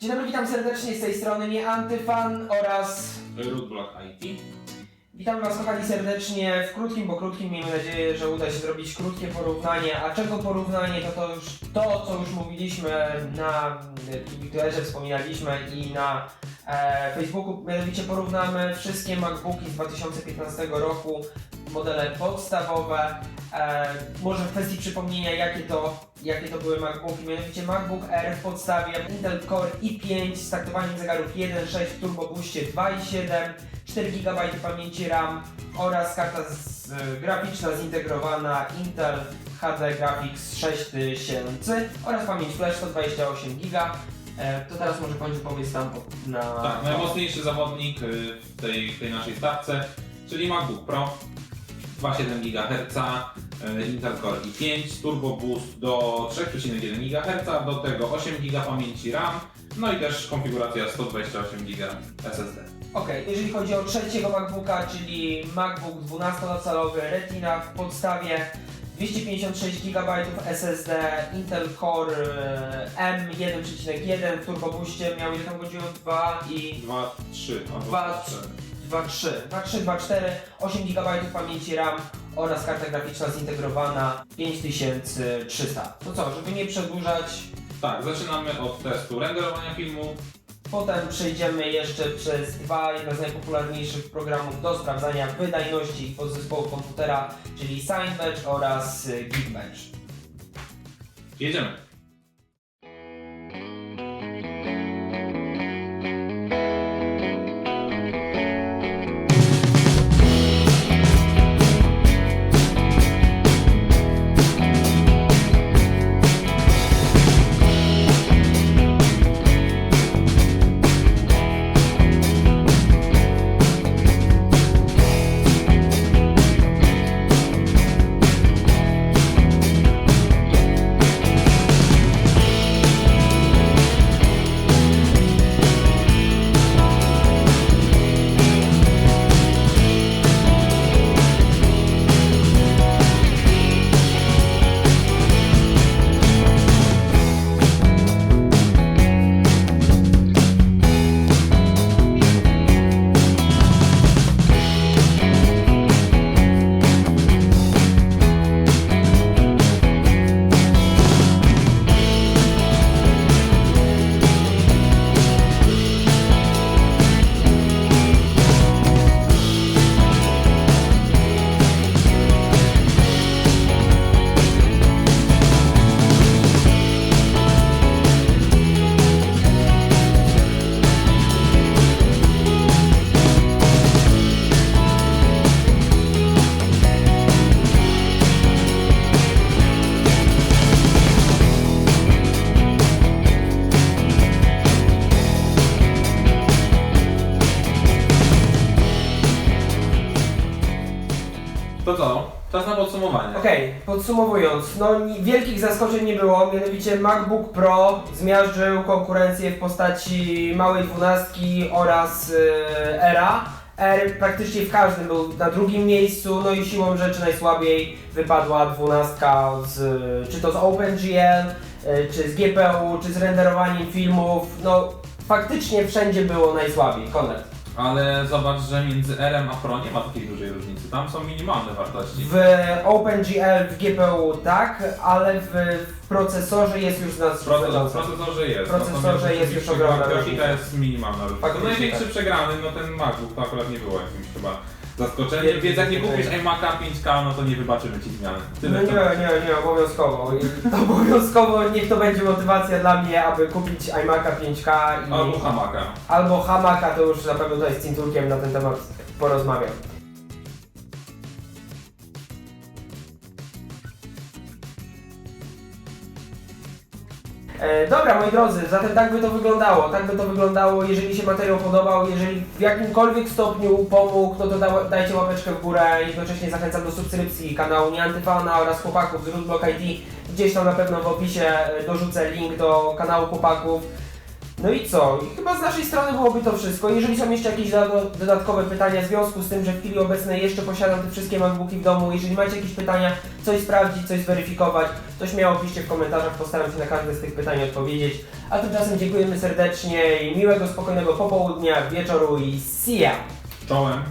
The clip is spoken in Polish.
Dzień dobry, witam serdecznie z tej strony Nieantyfan oraz Rootblock IT. Witamy Was kochani serdecznie w krótkim, bo krótkim miejmy nadzieję, że uda się zrobić krótkie porównanie. A czego porównanie to to już to, co już mówiliśmy na Twitterze, wspominaliśmy i na e, Facebooku. Mianowicie porównamy wszystkie MacBooki z 2015 roku, modele podstawowe. E, może w kwestii przypomnienia, jakie to, jakie to były MacBooki. Mianowicie MacBook Air w podstawie Intel Core i5 z taktowaniem zegarów 1.6 w Turbo Boostie 2.7 4 GB pamięci RAM oraz karta z, y, graficzna zintegrowana Intel HD Graphics 6000 oraz pamięć flash 128 GB. E, to teraz może końcu powiedz tam na... Tak, najmocniejszy zawodnik y, w tej, w tej naszej stawce, czyli MacBook Pro 2,7 GHz, y, Intel Core i5, Turbo Boost do 3,1 GHz, do tego 8 GB pamięci RAM, no i też konfiguracja 128 GB SSD. Okej, jeżeli chodzi o trzeciego MacBooka, czyli MacBook 12-calowy Retina w podstawie 256 GB SSD, Intel Core e, M1.1 w Turbo Boostie miał ile tam godziło? 2 i 2, 3 albo Dwa, 4. 2.3, 2.3, 2.4, 8 GB pamięci RAM oraz karta graficzna zintegrowana 5300. To co, żeby nie przedłużać, Tak, zaczynamy od testu renderowania filmu. potem przejdziemy jeszcze przez dwa jedne z najpopularniejszych programów do sprawdzania wydajności podzespołu komputera, czyli Signbench oraz y, Geekbench. Jedziemy. Podsumowanie. Okej, podsumowując, no wielkich zaskoczeń nie było, mianowicie MacBook Pro zmiażdżył konkurencję w postaci małej dwunastki oraz yy, Era. R praktycznie w każdym był na drugim miejscu, no i siłą rzeczy najsłabiej wypadła dwunastka z, czy to z OpenGL, yy, czy z GPU, czy z renderowaniem filmów, no faktycznie wszędzie było najsłabiej, Konrad. Ale zobacz, że między RM a Pro nie ma takiej dużej różnicy. Tam są minimalne wartości. W OpenGL w GPU tak, ale w, w procesorze jest już nas W proces- w procesorze jest. W procesorze natomiast jest już ogromna grafika różnica. jest minimalna różnica. To Faktycznie największy tak. przegrany, no ten MacBook, to akurat nie było jakimś chyba zaskoczeniem, Wielkim więc jak nie kupisz iMac'a 5K, no to nie wybaczymy Ci zmiany. No Tyle nie, to. nie, nie, obowiązkowo. I obowiązkowo niech to będzie motywacja dla mnie, aby kupić iMac'a 5K i Albo Hamaka. albo Hamaka, to już na pewno tutaj z Cinturkiem na ten temat porozmawiam. E, dobra, moi drodzy, zatem tak by to wyglądało. Tak by to wyglądało, jeżeli się materiał podobał, jeżeli w jakimkolwiek stopniu pomógł, no to da, dajcie łapeczkę w górę. Jednocześnie zachęcam do subskrypcji kanału Nieantyfana oraz chłopaków z Rootblock ID. Gdzieś tam na pewno w opisie e, dorzucę link do kanału chłopaków. No i co? Chyba z naszej strony byłoby to wszystko. Jeżeli są jeszcze jakieś doda- dodatkowe pytania w związku z tym, że w chwili obecnej jeszcze posiadam te wszystkie MacBooki w domu, jeżeli macie jakieś pytania, coś sprawdzić, coś zweryfikować, to śmiało piszcie w komentarzach, postaram się na każde z tych pytań odpowiedzieć. A tymczasem dziękujemy serdecznie i miłego, spokojnego popołudnia, wieczoru i see ya! Czołem.